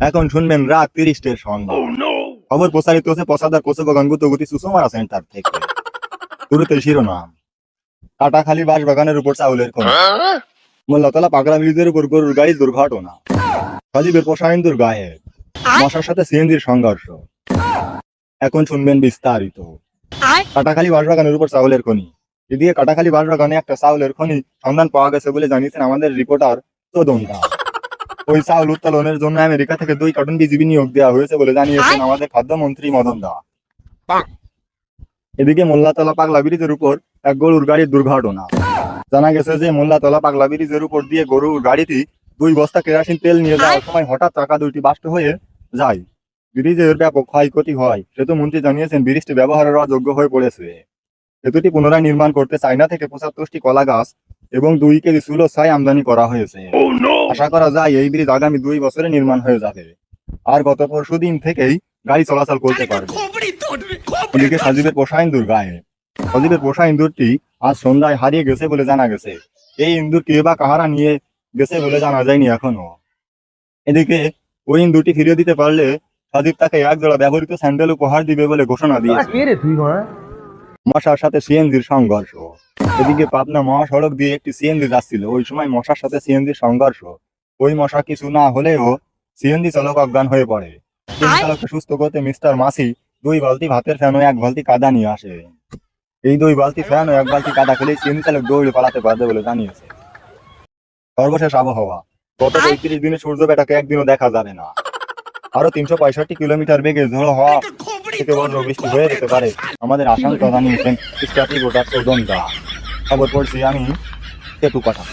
এখন শুনবেন রাত তিরিশটের সন্ধ্যা খবর প্রচারিত হচ্ছে পসাদার কোচবাগান গুতগুতি সুষমারা সেন্টার থেকে। শুরুতে শিরোনাম। কাটাখালী বাস বাগানের উপর চাউলের কোন মোল্লাতলা পাগলা ব্রিজের উপর গরুর গাড়ির দুর্ঘটনা। সজীবের পোষাইন্দুর গায়ে। মশার সাথে সিএনজির সংঘর্ষ। এখন শুনবেন বিস্তারিত। কাটাখালী বাসবাগানের উপর চাউলের খনি এদিকে কাটাখালী বাসবাগানে একটা চাউলের খনি সন্ধান পাওয়া গেছে বলে জানিয়েছেন আমাদের রিপোর্টার চোদন দাস ওই চাউল উত্তোলনের জন্য আমেরিকা থেকে দুই কার্টন বিজিবি নিয়োগ দেওয়া হয়েছে বলে জানিয়েছেন আমাদের খাদ্যমন্ত্রী মদন দা। এদিকে মোল্লাতলা পাগলা ব্রিজের উপর এক গরুর গাড়ির দুর্ঘটনা। জানা গেছে যে মোল্লাতলা পাগলা ব্রিজের উপর দিয়ে গরুর গাড়িটি দুই বস্তা কেরাসিন তেল নিয়ে যাওয়ার সময় হঠাৎ চাকা দুইটি বাষ্ট হয়ে যায়। ব্রিজের ব্যাপক ক্ষয়ক্ষতি হয় সেতু মন্ত্রী জানিয়েছেন ব্রিজটি ব্যবহারের অযোগ্য হয়ে পড়েছে। সেতুটি পুনরায় নির্মাণ করতে চায়না থেকে পঁচাত্তরটি কলা গাছ এবং দুই কেজি সুলো ছাই আমদানি করা হয়েছে। আশা করা যায় এই ব্রিজ আগামী দুই বছরে নির্মাণ হয়ে যাবে। আর গত পরশু দিন থেকেই গাড়ি চলাচল করতে পারবে। এদিকে সজীবের পোষা ইন্দুর গায়ে। সজীবের পোষা ইন্দুরটি আজ সন্ধ্যায় হারিয়ে গেছে বলে জানা গেছে। এই ইন্দুর কে বা কাহারা নিয়ে গেছে বলে জানা যায়নি এখনও। এদিকে ওই ইন্দুরটি ফিরিয়ে দিতে পারলে সজীব তাকে এক জোড়া ব্যবহৃত স্যান্ডেল উপহার দিবে বলে ঘোষণা দিয়েছে। কে রে তুই মশার সাথে সিএনজির সংঘর্ষ। এদিকে পাবনা মহাসড়ক দিয়ে একটি সিএনজি যাচ্ছিল ওই সময় মশার সাথে সিএনজির সংঘর্ষ। ওই মশা কিছু না হলেও সিএনজি চালক অজ্ঞান হয়ে পড়ে। চালককে সুস্থ করতে মিস্টার মাসি দুই বালতি ভাতের ফ্যান ও এক বালতি কাদা নিয়ে আসে। এই দুই বালতি ফ্যান ও এক বালতি কাদা খেলে সিএনজি চালক দৌড়ে পালাতে পারবে বলে জানিয়েছে। সর্বশেষ আবহাওয়া। গত পঁয়ত্রিশ দিনে সূর্য বেটাকে একদিনও দেখা যাবে না। আরও তিনশো পঁয়ষট্টি কিলোমিটার বেগে ঝোড়ো হওয়া থেকে বড় বৃষ্টি হয়ে যেতে পারে। আমাদের আশঙ্কা জানিয়েছেন স্টাফ রিপোর্টার চৌদন দা খবর পড়ছি আমি সেতু কথা